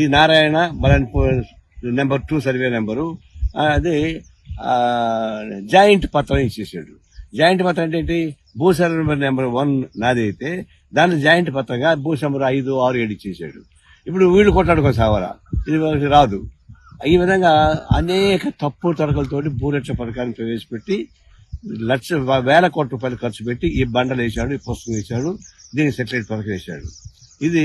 ఈ Narayana Balanpur number two survey number అది joint పత్రం ఇచ్చేసాడు. జాయింట్ పత్రం అంటే ఏంటి? భూసర్వే నెంబర్ నెంబర్ వన్ నాది అయితే దాన్ని జాయింట్ పత్రంగా భూ నెంబర్ ఐదు ఆరు ఏడు ఇచ్చేసాడు. ఇప్పుడు వీళ్ళు కొట్టాడుకో సావరా. ఇది రాదు. ఈ విధంగా అనేక తప్పు తరగలతోటి భూరక్ష పథకాన్ని ప్రవేశపెట్టి లక్ష వేల కోట్ల రూపాయలు ఖర్చు పెట్టి ఈ బండలు వేశాడు ఈ పుస్తకం వేశాడు దీనికి సెటిలైట్ పథకం వేశాడు. ఇది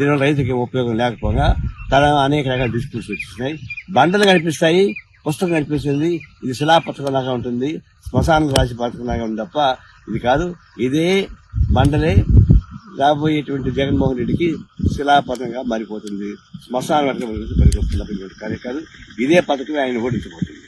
దీనివల్ల రైతుకి ఉపయోగం లేకపోగా తన అనేక రకాల డిస్ప్యూట్స్ వచ్చేసినాయి. బండలు కనిపిస్తాయి పుస్తకం కనిపిస్తుంది ఇది శిలా పథకం లాగా ఉంటుంది శ్మశాన రాశి పథకం లాగా ఉంది తప్ప ఇది కాదు. ఇదే బండలే రాబోయేటువంటి జగన్మోహన్ రెడ్డికి శిలాపథంగా మారిపోతుంది. శ్మశాన వర్గం పనికొస్తుంది కాదు. ఇదే పథకమే ఆయన ఓడించబోతుంది.